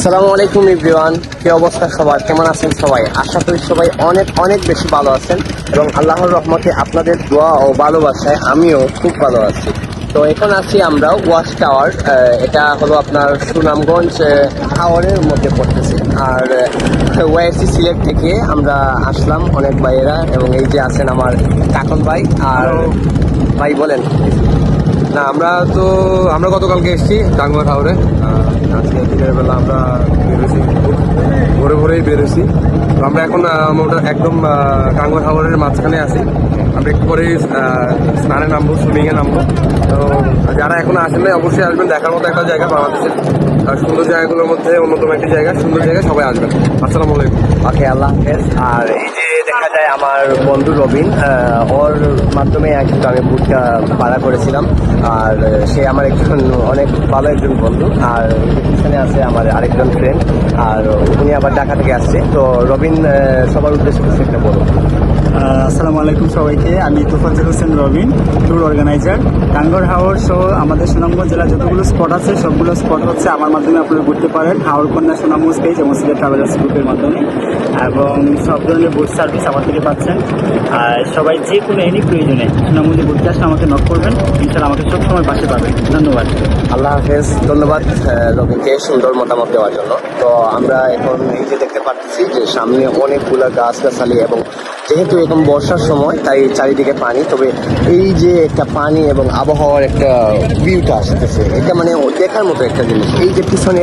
আসসালামু আলাইকুম ইব্রিওয়ান কি অবস্থা সবার? কেমন আছেন সবাই? আশা করি সবাই অনেক অনেক বেশি ভালো আছেন এবং আল্লাহর রহমতে আপনাদের দোয়া ও ভালোবাসায় আমিও খুব ভালো আছি। তো এখন আছি আমরা ওয়াশ টাওয়ার। এটা হলো আপনার সুনামগঞ্জ টাওয়ারের মধ্যে পড়তেছে। আর ওয়াইসি সিলেট থেকে আমরা আসলাম অনেক ভাইয়েরা এবং এই যে আছেন আমার কাকন ভাই। আর ভাই বলেন। না, আমরা তো, আমরা গতকালকে এসেছি টাঙ্গুয়ার হাওড়ে আজকে দিনের বেলা আমরা বেরোছি। ভোরে ভোরেই বেরোছি। তো আমরা এখন একদম টাঙ্গুয়ার হাওড়ের মাঝখানে আছি। আমরা একটু পরে স্নানে নামবো সুইমিংয়ে নামবো। তো যারা এখন আসেন নাই অবশ্যই আসবেন। দেখার মতো একটা জায়গা বাংলাদেশের। সুন্দর জায়গাগুলোর মধ্যে অন্যতম একটি জায়গা। সুন্দর জায়গায় সবাই আসবেন। আসসালামু আলাইকুম। ওকে আল্লাহ হাফেজ। আর এই যে দেখা যায় আমার বন্ধু রবিন ওর মাধ্যমে কিন্তু আমি বুটটা ভাড়া করেছিলাম। আর সে আমার একজন অনেক ভালো একজন বন্ধু। আর পিছনে আছে আমার আরেকজন ফ্রেন্ড আর উনি আবার ঢাকা থেকে আসছে। তো রবিন সবার উদ্দেশ্যে কিছু একটা বলো আহ, আসসালামু আলাইকুম সবাইকে। আমি তোফাজুল হোসেন রবিন, ট্যুর অর্গানাইজার। টাঙ্গর হাওর সহ আমাদের সুনামগঞ্জ জেলার যতগুলো স্পট আছে, সবগুলো স্পট হচ্ছে আমার মাধ্যমে আপনারা ঘুরতে পারেন। হাওর কন্যা সুনামগঞ্জ পেজ এবং সিলেট ট্রাভেলার্স গ্রুপের মাধ্যমে। এবং সব ধরনের বোট সার্ভিস আমার থেকে পাচ্ছেন। আর সবাই যে কোনো এনি প্রয়োজনে সুনামগঞ্জে ঘুরতে আসলে আমাকে নক করবেন। ইনশাল্লাহ আমাকে সবসময় পাশে পাবেন। ধন্যবাদ। আল্লাহ হাফেজ। ধন্যবাদ রবিনকে সুন্দর মতামত দেওয়ার জন্য। তো আমরা এখন যে দেখতে পাচ্ছি যে সামনে অনেকগুলা গাছ গাছালি এবং যেহেতু এরকম বর্ষার সময়, তাই চারিদিকে পানি। তবে এই যে একটা পানি এবং আবহাওয়ার একটা ভিউটা আসতেছে, এটা মানে দেখার মতো একটা জিনিস। এই যে পিছনে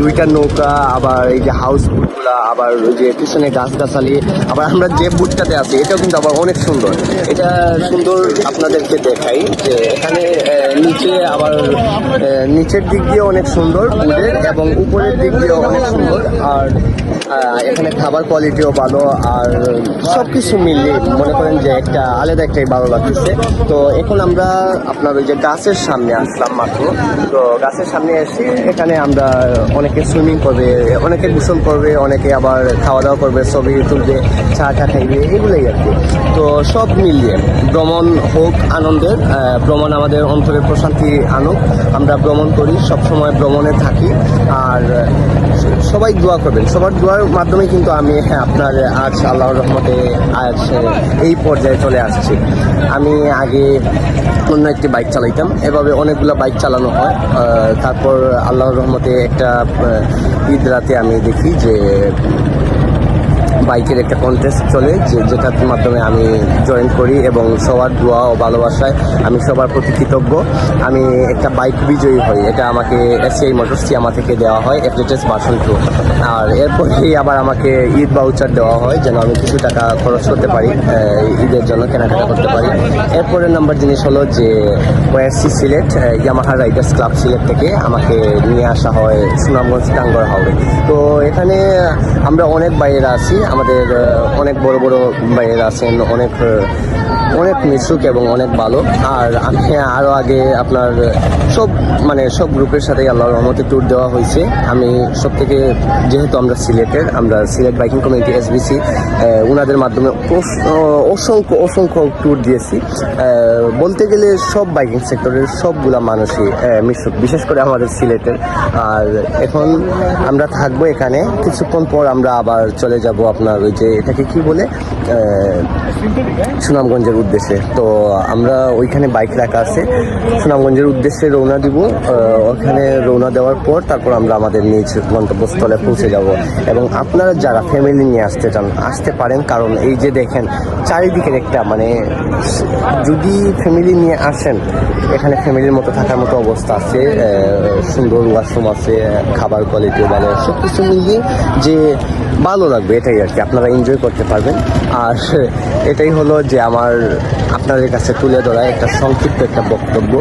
দুইটা নৌকা, আবার এই যে হাউস বুটগুলা আবার ওই যে পিছনে গাছ গাছালি আবার আমরা যে বুটটাতে আছি, এটাও কিন্তু আবার অনেক সুন্দর। এটা সুন্দর আপনাদেরকে দেখাই যে এখানে নিচে আবার নিচের দিক দিয়ে অনেক সুন্দর বুটের এবং উপরের দিক দিয়েও অনেক সুন্দর। আর এখানে খাবার কোয়ালিটিও ভালো, আর সব কিছু মিলিয়ে মনে করেন যে একটা আলাদা একটাই ভালো লাগতেছে। তো এখন আমরা আপনার ওই যে গাছের সামনে আসলাম মাত্র। তো গাছের সামনে এসে এখানে আমরা অনেকে সুইমিং করবে, অনেকে গোসল করবে, অনেকে আবার খাওয়া দাওয়া করবে, ছবি তুলবে চা টা খাইবে, এগুলোই আর কি। তো সব মিলিয়ে ভ্রমণ হোক আনন্দের ভ্রমণ আমাদের অন্তরে প্রশান্তি আনুক। আমরা ভ্রমণ করি সব সময় ভ্রমণে থাকি। আর সবাই দোয়া করবেন। সবার দোয়ার মাধ্যমে কিন্তু আমি হ্যাঁ আপনার আজ আল্লাহর রহমতে আজ এই পর্যায়ে চলে আসছি। আমি আগে অন্য একটি বাইক চালাইতাম। এভাবে অনেকগুলো বাইক চালানো হয়। তারপর আল্লাহর রহমতে একটা ঈদ রাতে আমি দেখি যে বাইকের একটা কন্টেস্ট চলে, যে যেটার মাধ্যমে আমি জয়েন করি এবং সবার দোয়া ও ভালোবাসায় আমি সবার প্রতি কৃতজ্ঞ। আমি একটা বাইক বিজয়ী হই, এটা আমাকে এসিআই মোটরস আমার থেকে দেওয়া হয় এফলেটেস ভার্সন টু আর এরপরেই আবার আমাকে ঈদ বাউচার দেওয়া হয়, যেন আমি কিছু টাকা খরচ করতে পারি ঈদের জন্য কেনাকাটা করতে পারি। এরপরের নাম্বার জিনিস হলো যে Warsi Sylhet Yamaha riders club Sylhet থেকে আমাকে নিয়ে আসা হয় সুনামগঞ্জ টাঙ্গর হাওড়ে তো এখানে আমরা অনেক বাইরেরা আছি আমাদের অনেক বড় বড় বাইরেরা আছেন, অনেক অনেক মিশুক এবং অনেক ভালো। আর আমি আরও আগে আপনার সব মানে সব গ্রুপের সাথেই আল্লাহর রহমতে ট্যুর দেওয়া হয়েছে। আমি সব থেকে যেহেতু আমরা সিলেটের, আমরা সিলেট বাইকিং কমিটি এসবিসি ওনাদের মাধ্যমে অসংখ্য অসংখ্য ট্যুর দিয়েছি। বলতে গেলে সব বাইকিং সেক্টরের সবগুলা মানুষই মিশুক, বিশেষ করে আমাদের সিলেটের। আর এখন আমরা থাকব এখানে। কিছুক্ষণ পর আমরা আবার চলে যাব আপনার ওই যে এটাকে কি বলে? সুনামগঞ্জের উদ্দেশ্যে। তো আমরা ওইখানে বাইক রাখা আছে। সুনামগঞ্জের উদ্দেশ্যে রওনা দিব। ওখানে রওনা দেওয়ার পর তারপর আমরা আমাদের নিজ গন্তব্যস্থলে পৌঁছে যাব। এবং আপনারা যারা ফ্যামিলি নিয়ে আসতে চান, আসতে পারেন। কারণ এই যে দেখেন, চারিদিকের একটা মানে যদি ফ্যামিলি নিয়ে আসেন, এখানে ফ্যামিলির মতো থাকার মতো অবস্থা আছে। সুন্দর ওয়াশরুম আছে, খাবার কোয়ালিটিও ভালো। সব কিছু মিলিয়ে যে ভালো লাগবে, এটাই আর কি আপনারা এনজয় করতে পারবেন। আর এটাই হলো যে আমার আপনাদের কাছে তুলে ধরা একটা সংক্ষিপ্ত একটা বক্তব্য।